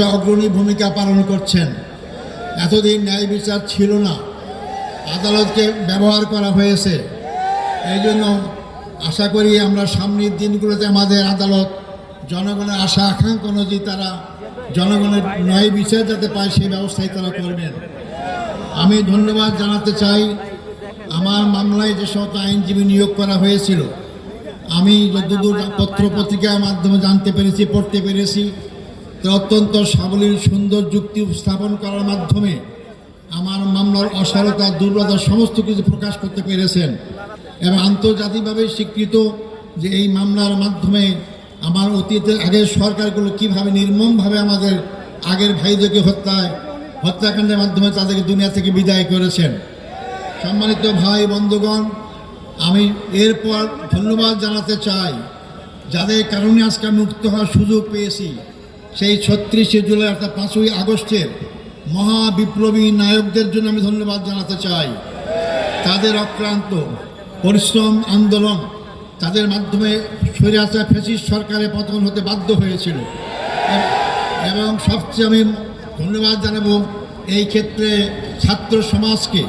একটা অগ্রণী ভূমিকা পালন করছেন। এতদিন ন্যায় বিচার ছিল না। আদালতকে ব্যবহার করা হয়েছে। এই জন্য আশা করি আমরা সামনের দিনগুলোতে আমাদের আদালত জনগণের আশা, আকাঙ্ক্ষা অনুযায়ী তারা জনগণের ন্যায় বিচার যাতে পায় সেই ব্যবস্থাই তারা করবেন। আমি ধন্যবাদ জানাতে চাই। আমার মামলায় যে সমস্ত আইনজীবী নিয়োগ করা হয়েছিল, আমি যতদূর পত্র পত্রিকার মাধ্যমে জানতে পেরেছি, পড়তে পেরেছি অত্যন্ত সাবলীল সুন্দর যুক্তি উপস্থাপন করার মাধ্যমে আমার মামলার অসারতা, দুর্বলতা সমস্ত কিছু প্রকাশ করতে পেরেছেন এবং আন্তর্জাতিকভাবে স্বীকৃত যে এই মামলার মাধ্যমে আমার অতীতের আগের সরকারগুলো কীভাবে নির্মমভাবে আমাদের আগের ভাইদেরকে হত্যায়, হত্যাকাণ্ডের মাধ্যমে তাদেরকে দুনিয়া থেকে বিদায় করেছেন। সম্মানিত ভাই, বন্ধুগণ, আমি এরপর ধন্যবাদ জানাতে চাই। যাদের কারণে আজকে মুক্ত হওয়ার সুযোগ পেয়েছি। সেই ছত্রিশে জুলাই অর্থাৎ পাঁচই আগস্টের মহা বিপ্লবী নায়কদের জন্য আমি ধন্যবাদ জানাতে চাই। তাদের অক্লান্ত পরিশ্রম, আন্দোলন তাদের মাধ্যমে স্বৈরাচার ফেসিস সরকারের পতন হতে বাধ্য হয়েছিল। এবং সবচেয়ে আমি ধন্যবাদ জানাব এই ক্ষেত্রে ছাত্র সমাজকে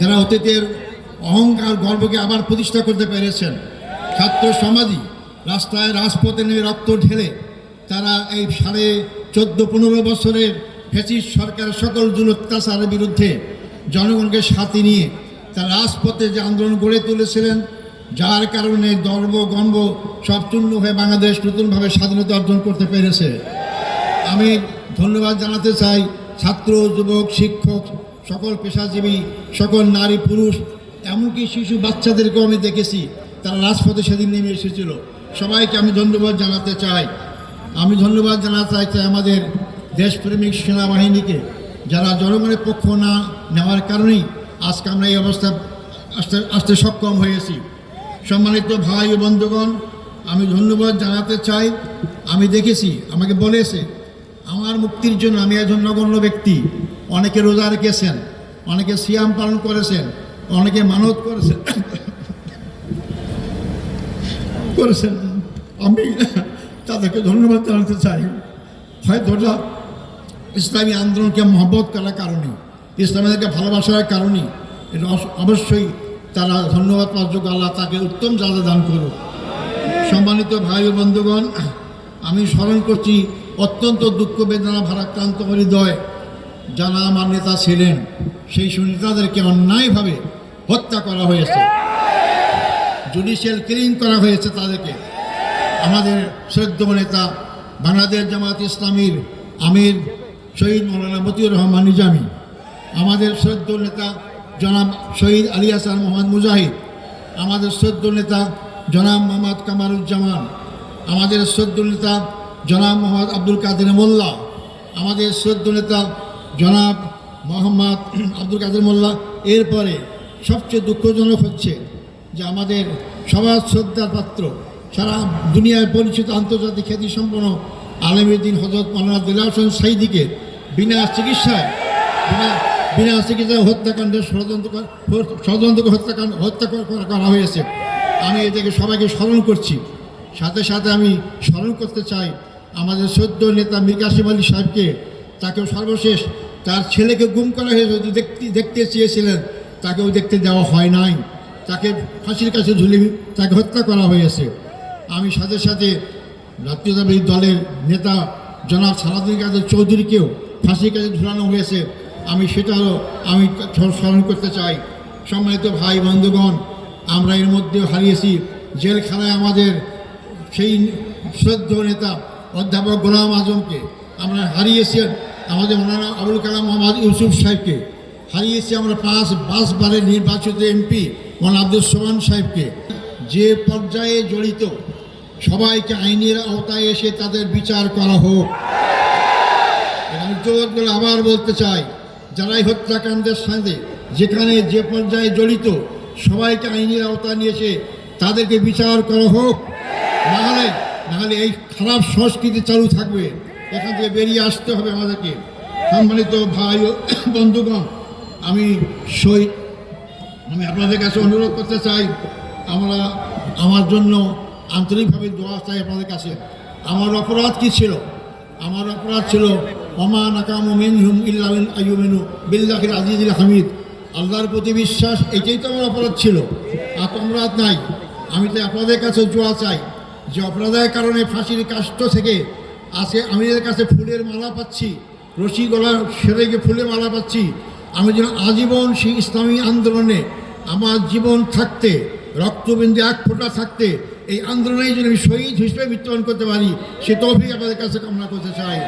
যারা অতীতের অহংকার, গর্বকে আবার প্রতিষ্ঠা করতে পেরেছেন। ছাত্র সমাজই রাস্তায় রাজপথে নেমে রক্ত ঢেলে তারা এই সাড়ে চোদ্দ পনেরো বছরের ফেসিস সরকারের সকল জুল অত্যাচারের বিরুদ্ধে জনগণকে সাথে নিয়ে তারা রাজপথে যে আন্দোলন গড়ে তুলেছিলেন, যার কারণে গর্ব গর্ব সব হয়ে বাংলাদেশ নতুনভাবে স্বাধীনতা অর্জন করতে পেরেছে। আমি ধন্যবাদ জানাতে চাই ছাত্র, যুবক, শিক্ষক, সকল পেশাজীবী, সকল নারী, পুরুষ, এমনকি শিশু বাচ্চাদেরকেও আমি দেখেছি, তারা রাজপথে সেদিন নেমে এসেছিল। সবাইকে আমি ধন্যবাদ জানাতে চাই। আমি ধন্যবাদ জানাতে চাই আমাদের দেশপ্রেমিক সেনাবাহিনীকে, যারা জনগণের পক্ষ না নেওয়ার কারণেই আজকে আমরা এই অবস্থা আসতে আসতে সক্ষম হয়েছি। সম্মানিত ভাই ও বন্ধুগণ, আমি ধন্যবাদ জানাতে চাই। আমি দেখেছি, আমাকে বলেছে, আমার মুক্তির জন্য আমি একজন নগণ্য ব্যক্তি। অনেকে রোজা রেখেছেন, অনেকে সিয়াম পালন করেছেন, অনেকে মানত করেছেন। করেছেন। আমি তাদেরকে ধন্যবাদ জানাতে চাই। হয়তো ইসলামী আন্দোলনকে মহব্বত করার কারণে, ইসলামীদেরকে ভালোবাসার কারণে, এটা অবশ্যই তারা ধন্যবাদ পাওয়ার যোগ্য আল্লাহ তাকে উত্তম জাদা দান করুক। সম্মানিত ভাই ও বন্ধুগণ, আমি স্মরণ করছি অত্যন্ত দুঃখ বেদনা ভারাক্রান্ত হৃদয় যারা আমার নেতা ছিলেন, সেই সুনেতাদেরকে অন্যায়ভাবে হত্যা করা হয়েছে। জুডিশিয়াল কিলিং করা হয়েছে তাদেরকে। আমাদের শ্রদ্ধ নেতা বাংলাদেশ জামাত ইসলামীর আমির শহীদ মৌলানা মতিউর রহমান নিজামী, আমাদের শ্রদ্ধ নেতা জনাব শহীদ আলী হাসান মোহাম্মদ মুজাহিদ, আমাদের শ্রদ্ধ নেতা জনাব মোহাম্মদ কামারুজ্জামান, আমাদের শ্রদ্ধ নেতা জনাব মোহাম্মদ আব্দুল কাদের মোল্লা, আমাদের শ্রদ্ধ নেতা জনাব মোহাম্মদ আব্দুল কাদের মোল্লা। এরপরে সবচেয়ে দুঃখজনক হচ্ছে যে আমাদের সবার শ্রদ্ধার পাত্র সারা দুনিয়ায় পরিচিত আন্তর্জাতিক খ্যাতি সম্পন্ন আলমীদ্দিন হজরত মৌলানা দিল্লা হোসেন সাইদিকে বিনা চিকিৎসায়, বিনা বিনা চিকিৎসায় হত্যাকাণ্ডের ষড়যন্ত্র ষড়যন্ত্রকে হত্যাকাণ্ড হত্যা করা- হয়েছে। আমি এটাকে সবাইকে স্মরণ করছি। সাথে সাথে আমি স্মরণ করতে চাই আমাদের সদ্য নেতা মীর কাসিম আলী সাহেবকে। তাকেও সর্বশেষ তার ছেলেকে গুম করা হয়েছে যদি দেখতে দেখতে চেয়েছিলেন, তাকেও দেখতে দেওয়া হয় নাই। তাকে ফাঁসির কাছে ঝুলি তাকে হত্যা করা হয়েছে। আমি সাথে সাথে জাতীয়তাবাদী দলের নেতা জনাব সালাদুল কাদের চৌধুরীকেও ফাঁসির কাছে ঝুলানো হয়েছে। আমি সেটাও আমি স্মরণ করতে চাই। সম্মানিত ভাই বন্ধুগণ, আমরা এর মধ্যেও হারিয়েছি। জেলখানায় আমাদের সেই শ্রদ্ধ নেতা অধ্যাপক গোলাম আজমকে আমরা হারিয়েছি আমাদের মৌলানা আবুল কালাম মোহাম্মদ ইউসুফ সাহেবকে। হারিয়েছি আমরা পাঁচ পাঁচবারের নির্বাচিত এমপি মৌলানা আব্দুল সোমান সাহেবকে। যে পর্যায়ে জড়িত সবাইকে আইনের আওতায় এসে তাদের বিচার করা হোক। আমি আবার বলতে চাই, যারাই হত্যাকাণ্ডের সাথে যেখানে যে পর্যায়ে জড়িত, সবাইকে আইনের আওতায় নিয়ে এসে তাদেরকে বিচার করা হোক। নাহলে নাহলে এই খারাপ সংস্কৃতি চালু থাকবে। এখান থেকে বেরিয়ে আসতে হবে আমাদেরকে। সম্মানিত ভাই বন্ধুগণ, আমি সই আমি আপনাদের কাছে অনুরোধ করতে চাই, আমরা আমার জন্য আন্তরিকভাবে দোয়া চাই আপনাদের কাছে। আমার অপরাধ কি ছিল? আমার অপরাধ ছিল, ওমা নাকাম মিনহুম ইল্লামিন আইয়ুমিনু বিল্লাহিল আজিজুল হামিদ। আল্লাহর প্রতি বিশ্বাস, এটাই তো আমার অপরাধ ছিল। আর অপরাধ নাই। আমি তো আপনাদের কাছে জোয়া চাই যে অপরাধের কারণে ফাঁসির কাষ্ট থেকে আজকে আমি এদের কাছে ফুলের মালা পাচ্ছি, রশি গলা সেরে গিয়ে ফুলের মালা পাচ্ছি। আমি যেন আজীবন সেই ইসলামী আন্দোলনে আমার জীবন থাকতে, রক্তবিন্দু এক ফোঁটা থাকতে এই আন্দোলনে জন্য আমি শহীদ হিসেবে মৃত্যুবরণ করতে পারি, সে তৌফিক আপনাদের কাছে কামনা করতে চাই।